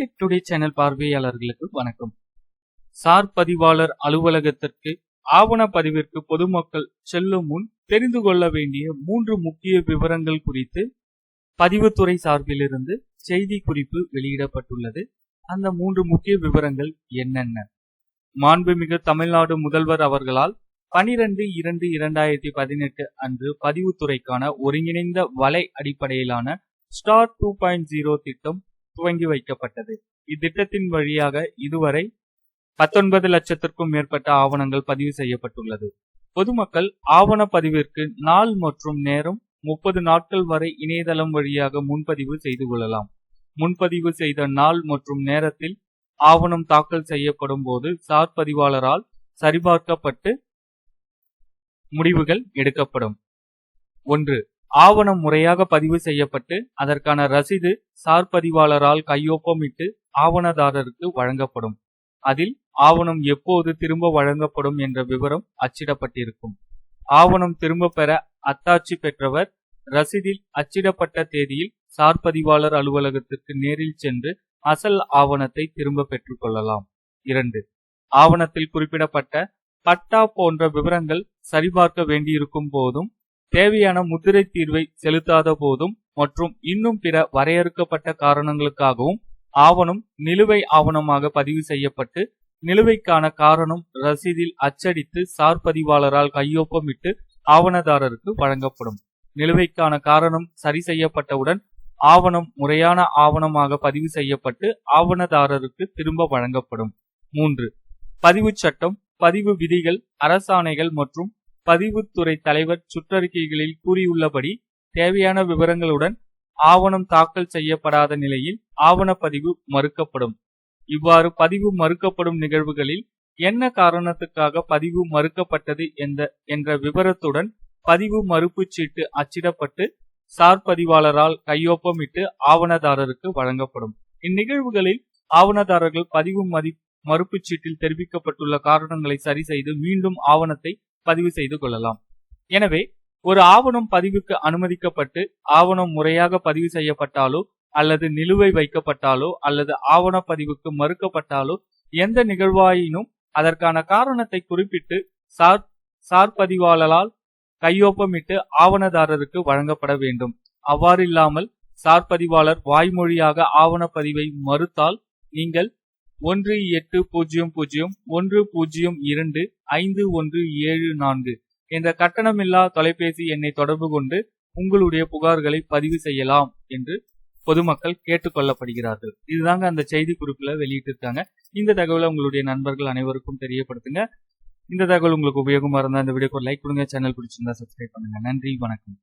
டிடெக் today channel பார்வையாளர்களுக்கு வணக்கம். Sir பதிவாளர் அலுவலகத்திற்கு ஆவண பதிவிற்கு பொதுமக்கள் செல்லும் முன் தெரிந்து கொள்ள வேண்டிய மூன்று முக்கிய விவரங்கள் குறித்து பதிவுத்துறை சார்பிலிருந்து செய்தி குறிப்பு வெளியிடப்பட்டுள்ளது. அந்த மூன்று முக்கிய விவரங்கள் என்னென்ன? மாண்புமிகு தமிழ்நாடு முதல்வர் அவர்களால் பனிரெண்டு இரண்டு இரண்டாயிரத்தி பதினெட்டு அன்று பதிவுத்துறைக்கான ஒருங்கிணைந்த வலை அடிப்படையிலான ஸ்டார் டூ பாயிண்ட் ஜீரோ திட்டம் துவங்கி வைக்கப்பட்டது. இத்திட்டத்தின் வழியாக இதுவரை பத்தொன்பது லட்சத்திற்கும் மேற்பட்ட ஆவணங்கள் பதிவு செய்யப்பட்டுள்ளது. பொதுமக்கள் ஆவண பதிவிற்கு நாள் மற்றும் நேரம் முப்பது நாட்கள் வரை இணையதளம் வழியாக முன்பதிவு செய்து கொள்ளலாம். முன்பதிவு செய்த நாள் மற்றும் நேரத்தில் ஆவணம் தாக்கல் செய்யப்படும் போது சார் பதிவாளரால் சரிபார்க்கப்பட்டு முடிவுகள் எடுக்கப்படும். ஒன்று ஆவணம் முறையாக பதிவு செய்யப்பட்டு அதற்கான ரசீது சார் பதிவாளரால் கையொப்பமிட்டு ஆவணதாரருக்கு வழங்கப்படும். அதில் ஆவணம் எப்போது திரும்ப வழங்கப்படும் என்ற விவரம் அச்சிடப்பட்டிருக்கும். ஆவணம் திரும்ப பெற அத்தாட்சி பெற்றவர் ரசீதில் அச்சிடப்பட்ட தேதியில் சார் பதிவாளர் அலுவலகத்திற்கு நேரில் சென்று அசல் ஆவணத்தை திரும்ப பெற்றுக்கொள்ளலாம் இரண்டு ஆவணத்தில் குறிப்பிடப்பட்ட பட்டா போன்ற விவரங்கள் சரிபார்க்க வேண்டியிருக்கும் போதும் தேவையான முத்திரை தீர்வை செலுத்தாத போதும் மற்றும் இன்னும் பிற வரையறுக்கப்பட்ட காரணங்களுக்காகவும் ஆவணம் நிலுவை ஆவணமாக பதிவு செய்யப்பட்டு நிலுவைக்கான காரணம் ரசீதில் அச்சடித்து சார் பதிவாளரால் கையொப்பமிட்டு ஆவணதாரருக்கு வழங்கப்படும். நிலுவைக்கான காரணம் சரி செய்யப்பட்டவுடன் ஆவணம் முறையான ஆவணமாக பதிவு செய்யப்பட்டு ஆவணதாரருக்கு திரும்ப வழங்கப்படும். மூன்று பதிவு சட்டம் பதிவு விதிகள் அரசாணைகள் மற்றும் பதிவுத்துறை தலைவர் சுற்றறிக்கைகளில் கூறியுள்ளபடி தேவையான விவரங்களுடன் ஆவணம் தாக்கல் செய்யப்படாத நிலையில் ஆவணப்பதிவு மறுக்கப்படும். இவ்வாறு பதிவு மறுக்கப்படும் நிகழ்வுகளில் என்ன காரணத்துக்காக பதிவு மறுக்கப்பட்டது என்ற என்ற விவரத்துடன் பதிவு மறுப்பு சீட்டு அச்சிடப்பட்டு சார் பதிவாளரால் கையொப்பமிட்டு ஆவணதாரருக்கு வழங்கப்படும். இந்நிகழ்வுகளில் ஆவணதாரர்கள் பதிவு மதி மறுப்பு சீட்டில் தெரிவிக்கப்பட்டுள்ள காரணங்களை சரி செய்து மீண்டும் ஆவணத்தை பதிவு செய்து கொள்ளலாம். எனவே ஒரு ஆவணம் பதிவுக்கு அனுமதிக்கப்பட்டு ஆவணம் முறையாக பதிவு செய்யப்பட்டாலோ அல்லது நிலுவை வைக்கப்பட்டாலோ அல்லது ஆவணப்பதிவுக்கு மறுக்கப்பட்டாலோ எந்த நிகழ்வாயினும் அதற்கான காரணத்தை குறிப்பிட்டு சார் சார்பதிவாளரால் கையொப்பமிட்டு ஆவணதாரருக்கு வழங்கப்பட வேண்டும். அவ்வாறில்லாமல் சார்பதிவாளர் வாய்மொழியாக ஆவணப்பதிவை மறுத்தால் நீங்கள் ஒன்று எட்டு பூஜ்ஜியம் பூஜ்ஜியம் ஒன்று பூஜ்ஜியம் இரண்டு ஐந்து ஒன்று ஏழு நான்கு என்ற கட்டணமில்லா தொலைபேசி எண்ணை தொடர்பு கொண்டு உங்களுடைய புகார்களை பதிவு செய்யலாம் என்று பொதுமக்கள் கேட்டுக்கொள்ளப்படுகிறார்கள் இதுதாங்க அந்த செய்தி குறிப்பில் வெளியிட்டிருக்காங்க. இந்த தகவலை உங்களுடைய நண்பர்கள் அனைவருக்கும் தெரியப்படுத்துங்க. இந்த தகவல் உங்களுக்கு உபயோகமாக இருந்தால் இந்த வீடியோக்கு லைக் கொடுங்க. சேனல் பிடிச்சிருந்தா சப்ஸ்கிரைப் பண்ணுங்க. நன்றி. வணக்கம்.